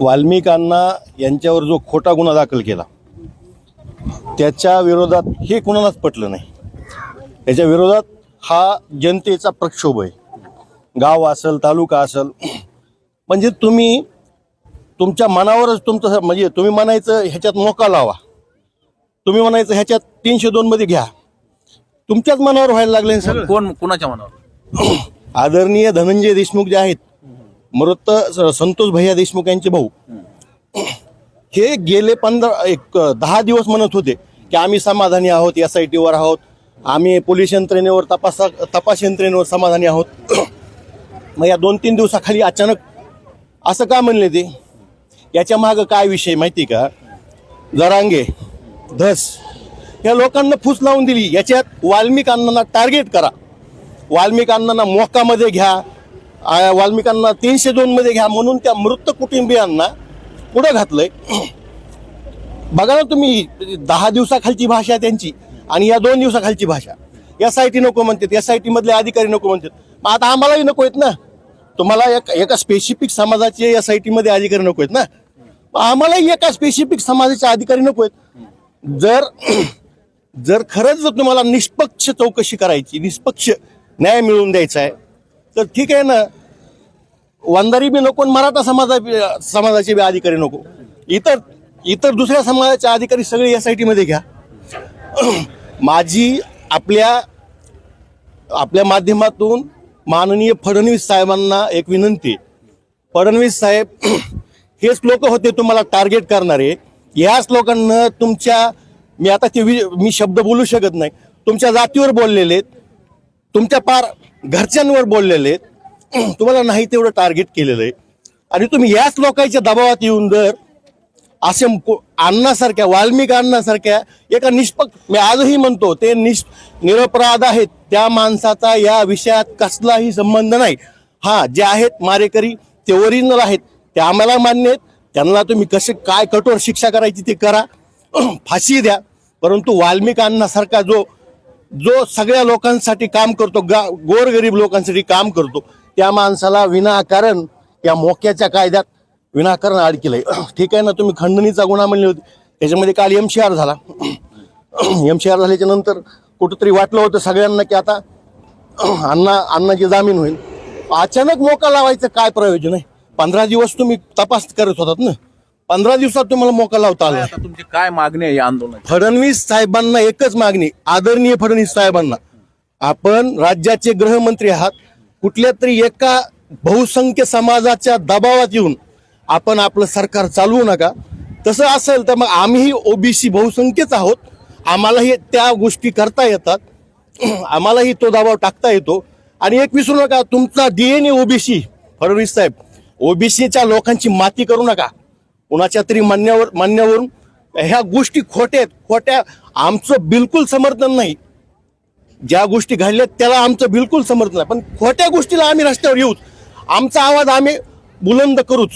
वाल्मिकांना यांच्यावर जो खोटा गुन्हा दाखल केला त्याच्या विरोधात हे कुणालाच पटलं नाही. त्याच्या विरोधात हा जनतेचा प्रक्षोभ आहे. गाव असेल तालुका असेल. म्हणजे तुम्ही तुमच्या मनावरच तुमचं म्हणजे तुम्ही म्हणायचं ह्याच्यात मोका लावा. तुम्ही म्हणायचं ह्याच्यात तीनशे दोन मध्ये घ्या. तुमच्याच मनावर व्हायला लागले सगळं कोण कोणाच्या मनावर? आदरणीय धनंजय देशमुख जे आहेत मृत संतोष भैया देशमुख यांचे भाऊ. हे गेले पंधरा एक दहा दिवस म्हणत होते की आम्ही समाधानी आहोत एस आय टीवर आहोत. आम्ही पोलीस यंत्रणेवर तपासा तपास यंत्रणेवर समाधानी आहोत. मग या दोन तीन दिवसाखाली अचानक असं का म्हणले ते? याच्या मागं काय विषय माहिती का? जरांगे धस या लोकांना फूस लावून दिली. याच्यात वाल्मिक अण्णांना टार्गेट करा. वाल्मिक अण्णांना मोकामध्ये घ्या. वाल्मिकांना तीनशे दोन मध्ये घ्या म्हणून त्या मृत कुटुंबियांना पुढं घातलंय. बघा ना तुम्ही दहा दिवसाखालची भाषा त्यांची आणि या दोन दिवसाखालची भाषा. एस आय टी नको म्हणतात एस आय टी मधले अधिकारी नको म्हणतात. मग आता आम्हालाही नको आहेत ना. तुम्हाला एक एका स्पेसिफिक समाजाचे एस आय टी मध्ये अधिकारी नको आहेत ना. आम्हालाही एका स्पेसिफिक समाजाचे अधिकारी नको आहेत. जर जर खरंच जर तुम्हाला निष्पक्ष चौकशी करायची निष्पक्ष न्याय मिळवून द्यायचा आहे तर ठीक आहे ना. वंदारी बी नको मराठा समाजा समाजाचे बी अधिकारी नको. इतर इतर दुसऱ्या समाजाचे अधिकारी सगळे एस आय टीमध्ये घ्या. माझी आपल्या आपल्या माध्यमातून माननीय फडणवीस साहेबांना एक विनंती. फडणवीस साहेब हेच लोक होते तुम्हाला टार्गेट करणारे. याच लोकांना तुमच्या मी आता ते वि- मी शब्द बोलू शकत नाही. तुमच्या जातीवर बोललेले आहेत. तुमच्या पार घरच्यांवर बोललेले आहेत. तुम्हाला नाही तेवढं टार्गेट केलेलं आहे. आणि तुम्ही याच लोकांच्या दबावात येऊन जर असे अण्णासारख्या वाल्मिक अण्णासारख्या एका निष्पक्ष मी आजही म्हणतो ते निष् निरपराध आहेत. त्या माणसाचा या विषयात कसलाही संबंध नाही. हा जे आहेत मारेकरी ते ओरिजिनल आहेत. ते आम्हाला मान्य आहेत. त्यांना तुम्ही कसे काय कठोर शिक्षा करायची ते करा. फाशी द्या. परंतु वाल्मिकी अण्णासारखा जो जो सगळ्या लोकांसाठी काम करतो गा गोरगरीब लोकांसाठी काम करतो त्या माणसाला विनाकारण या मोक्याच्या कायद्यात विनाकारण आड केलंय. ठीक आहे ना तुम्ही खंडणीचा गुन्हा म्हणले होते. त्याच्यामध्ये काल एम सी आर झाला. एम सी आर झाल्याच्यानंतर कुठंतरी वाटलं होतं सगळ्यांना की आता अण्णा अण्णाची जामीन होईल. अचानक मोका लावायचं काय प्रयोजन आहे? पंधरा दिवस तुम्ही तपास करत होतात ना. पंधरा दिवसात तुम्हाला मोका लावता आला. आता तुमची काय मागणी आहे या आंदोलनाची? फडणवीस साहेबांना एकच मागणी आदरणीय फडणवीस साहेबांना. आपण राज्याचे गृहमंत्री आहात. कुठल्या तरी एका बहुसंख्य समाजाच्या दबावात येऊन आपण आपलं सरकार चालवू नका. तसं असेल तर मग आम्हीही ओबीसी बहुसंख्यच आहोत. आम्हालाही त्या गोष्टी करता येतात. आम्हालाही तो दबाव टाकता येतो. आणि एक विसरू नका तुमचा D N A OBC. Fadnavis साहेब ओबीसीच्या लोकांची माती करू नका. कुणाच्या तरी म्हणण्यावर म्हणण्यावरून ह्या गोष्टी खोट्या आहेत. खोट्या आमचं बिलकुल समर्थन नाही. ज्या गोष्टी घडल्यात त्याला आमचं बिलकुल समर्थन नाही. पण खोट्या गोष्टीला आम्ही रस्त्यावर येऊच. आमचा आवाज आम्ही बुलंद करूच.